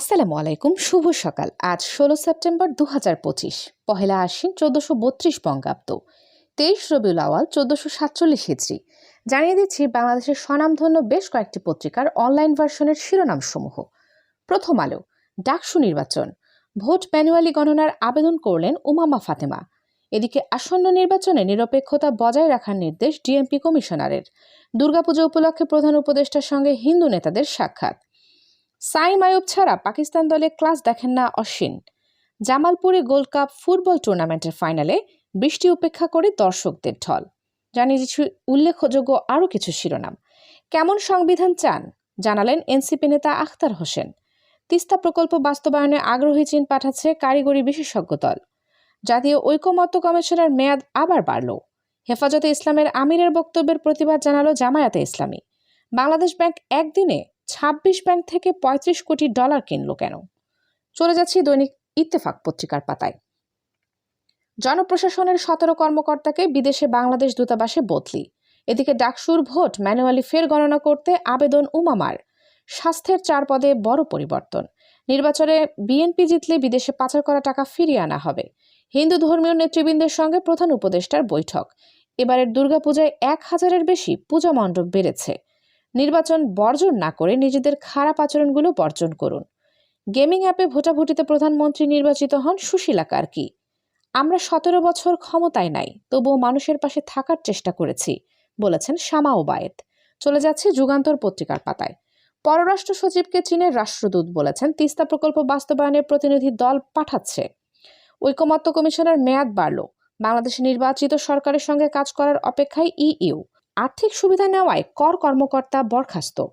আসসালামু আলাইকুম, শুভ সকাল। আজ ষোলো সেপ্টেম্বর দু হাজার পঁচিশ, পহেলা আশ্বিন চোদ্দশো বত্রিশ বঙ্গাব্দ, তেইশ রবিউল আওয়াল চোদ্দশো সাতচল্লিশ হিজড়ি। জানিয়ে দিচ্ছি, বাংলাদেশের স্বনামধন্য বেশ কয়েকটি পত্রিকার অনলাইন ভার্সনের শিরোনামসমূহ। প্রথম আলো, ডাকসু নির্বাচন, ভোট ম্যানুয়ালি গণনার আবেদন করলেন উমামা ফাতেমা। এদিকে আসন্ন নির্বাচনে নিরপেক্ষতা বজায় রাখার নির্দেশ ডিএমপি কমিশনারের। দুর্গাপুজো উপলক্ষে প্রধান উপদেষ্টার সঙ্গে হিন্দু নেতাদের সাক্ষাৎ। সাইম আয়ুব ছাড়া পাকিস্তান দলে ক্লাস দেখেন না অশ্বিন। জামালপুরে গোল্ড কাপ ফুটবল টুর্নামেন্টের ফাইনালে বৃষ্টি উপেক্ষা করে দর্শকদের ঢল। জানিয়ে দিচ্ছি উল্লেখযোগ্য আরও কিছু শিরোনাম। কেমন সংবিধান চান? জানালেন এনসিপি নেতা আখতার হোসেন। তিস্তা প্রকল্প বাস্তবায়নে আগ্রহী চীন পাঠাচ্ছে কারিগরি বিশেষজ্ঞ দল। জাতীয় ঐকমত্য কমিশনের মেয়াদ আবার বাড়ল। হেফাজতে ইসলামের আমিরের বক্তব্যের প্রতিবাদ জানালো জামায়াতে ইসলামী। বাংলাদেশ ব্যাংক একদিনে ছাব্বিশ ব্যাংক থেকে ৩৫ কোটি ডলার কিনল কেন? চলে যাচ্ছি দৈনিক ইত্তেফাক পত্রিকার পাতায়। জনপ্রশাসনের সতেরো কর্মকর্তাকে বিদেশে বাংলাদেশ দূতাবাসে বদলি। এদিকে ডাকসুর ভোট ম্যানুয়ালি ফের গণনা করতে আবেদন উমামার। স্বাস্থ্যের চার পদে বড় পরিবর্তন। নির্বাচনে বিএনপি জিতলে বিদেশে পাচার করা টাকা ফিরিয়ে আনা হবে। হিন্দু ধর্মীয় নেতৃবৃন্দের সঙ্গে প্রধান উপদেষ্টার বৈঠক। এবারের দুর্গাপূজায় এক হাজারের বেশি পূজা মণ্ডপ বেড়েছে। নির্বাচন বর্জন না করে নিজেদের খারাপ আচরণগুলো বর্জন করুন। গেমিং অ্যাপে ভোটাভুটিতে প্রধানমন্ত্রী নির্বাচিত হন সুশীলা কার্কি। আমরা সতেরো বছর ক্ষমতায় নাই, তবুও মানুষের পাশে থাকার চেষ্টা করেছি, বলেছেন শামা ওবায়েত চলে যাচ্ছে যুগান্তর পত্রিকার পাতায়। পররাষ্ট্র সচিবকে চীনের রাষ্ট্রদূত বলেছেন, তিস্তা প্রকল্প বাস্তবায়নের প্রতিনিধি দল পাঠাচ্ছে। ঐকমত্য কমিশনের মেয়াদ বাড়ল। বাংলাদেশে নির্বাচিত সরকারের সঙ্গে কাজ করার অপেক্ষায় ইইউ। আর্থিক সুবিধা নেওয়ায় কর কর্মকর্তা বরখাস্ত।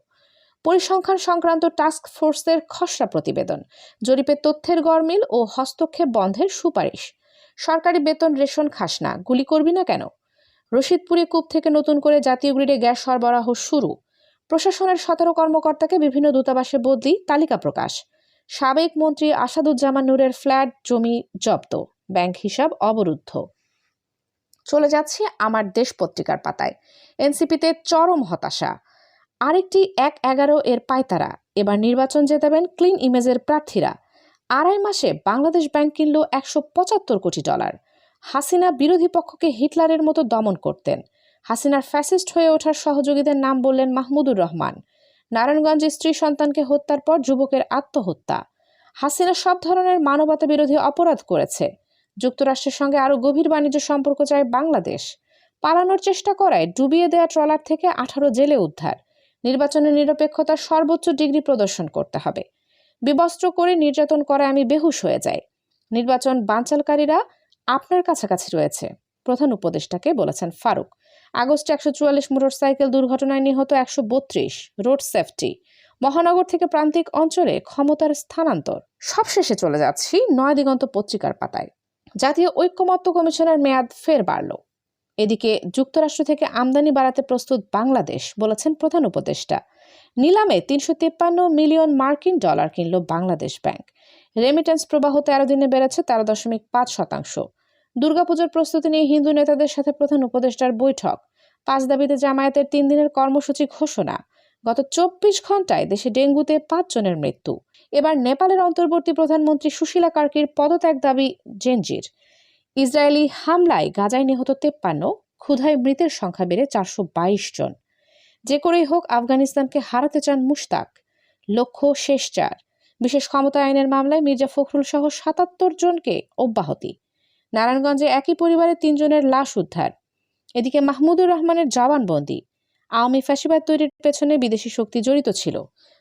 পরিসংখ্যান সংক্রান্ত টাস্ক ফোর্সের খসড়া প্রতিবেদন, জরিপে তথ্যের গরমিল ও হস্তক্ষেপ বন্ধের সুপারিশ। সরকারি বেতন রেশন খাস না, গুলি করবি না কেন? রশিদপুরে কূপ থেকে নতুন করে জাতীয় গ্রিডে গ্যাস সরবরাহ শুরু। প্রশাসনের সতেরো কর্মকর্তাকে বিভিন্ন দূতাবাসে বদলি তালিকা প্রকাশ। সাবেক মন্ত্রী আসাদুজ্জামান নূরের ফ্ল্যাট, জমি জব্দ। ব্যাংক হিসাব অবরুদ্ধ। চলে যাচ্ছি আমার দেশ পত্রিকার পাতায়। এনসিপিতে চরম হতাশা। আরেকটি এক এগারো এর পায়তারা। এবার নির্বাচন জেতাবেন ক্লিন ইমেজের প্রার্থীরা। আড়াই মাসে বাংলাদেশ ব্যাংক কিনল একশো পঁচাত্তর কোটি ডলার। হাসিনা বিরোধী পক্ষকে হিটলারের মতো দমন করতেন। হাসিনার ফ্যাসিস্ট হয়ে ওঠার সহযোগীদের নাম বললেন মাহমুদুর রহমান। নারায়ণগঞ্জে স্ত্রী সন্তানকে হত্যার পর যুবকের আত্মহত্যা। হাসিনা সব ধরনের মানবতা বিরোধী অপরাধ করেছে। যুক্তরাষ্ট্রের সঙ্গে আরও গভীর বাণিজ্য সম্পর্ক চায় বাংলাদেশ। পালানোর চেষ্টা করায় ডুবিয়ে দেয়া ট্রলার থেকে আঠারো জেলে উদ্ধার। নির্বাচনের নিরপেক্ষতার সর্বোচ্চ ডিগ্রি প্রদর্শন করতে হবে। বিবস্ত্র করে নির্যাতন করায় আমি বেহুশ হয়ে যাই। নির্বাচন বানচালকারীরা আপনার কাছাকাছি রয়েছে, প্রধান উপদেষ্টাকে বলেছেন ফারুক। আগস্টে একশো চুয়াল্লিশ মোটরসাইকেল দুর্ঘটনায় নিহত একশো বত্রিশ, রোড সেফটি। মহানগর থেকে প্রান্তিক অঞ্চলে ক্ষমতার স্থানান্তর। সবশেষে চলে যাচ্ছি নয় দিগন্ত পত্রিকার পাতায়। জাতীয় ঐক্যমত্য কমিশনের মেয়াদ ফের বাড়ল। এদিকে যুক্তরাষ্ট্র থেকে আমদানি বাড়াতে প্রস্তুত বাংলাদেশ বলেছেন প্রধান উপদেষ্টা। নিলামে তিনশো তিপ্পান্ন মিলিয়ন মার্কিন ডলার কিনল বাংলাদেশ ব্যাংক। রেমিটেন্স প্রবাহ তেরো দিনে বেড়েছে তেরো দশমিক পাঁচ শতাংশ। দুর্গাপুজোর প্রস্তুতি নিয়ে হিন্দু নেতাদের সাথে প্রধান উপদেষ্টার বৈঠক। পাঁচ দাবিতে জামায়াতের তিন দিনের কর্মসূচি ঘোষণা। গত চব্বিশ ঘন্টায় দেশে ডেঙ্গুতে পাঁচ জনের মৃত্যু। এবার নেপালের অন্তর্বর্তী প্রধানমন্ত্রী সুশীলা কার্কির পদত্যাগ দাবি জেনজির। ইসরায়েলি হামলায় গাজায় নিহত তেপ্পান্ন, ক্ষুধায় মৃতের সংখ্যা বেড়ে চারশো বাইশ জন। যে করেই হোক, আফগানিস্তানকে হারাতে চান মুশতাক। লক্ষ্য শেষ চার। বিশেষ ক্ষমতা আইনের মামলায় মির্জা ফখরুল সহ সাতাত্তর জনকে অব্যাহতি। নারায়ণগঞ্জে একই পরিবারের তিনজনের লাশ উদ্ধার। এদিকে মাহমুদুর রহমানের জবানবন্দি। আওয়ামী ফ্যাসিবাদ তৈরির পেছনে বিদেশি শক্তি জড়িত ছিল।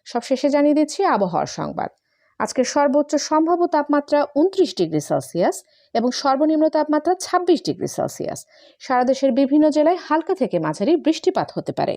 সবশেষে জানিয়ে দিচ্ছি আবহাওয়ার সংবাদ। আজকের সর্বোচ্চ সম্ভাব্য তাপমাত্রা উনত্রিশ ডিগ্রি সেলসিয়াস এবং সর্বনিম্ন তাপমাত্রা ছাব্বিশ ডিগ্রি সেলসিয়াস। সারা দেশের বিভিন্ন জেলায় হালকা থেকে মাঝারি বৃষ্টিপাত হতে পারে।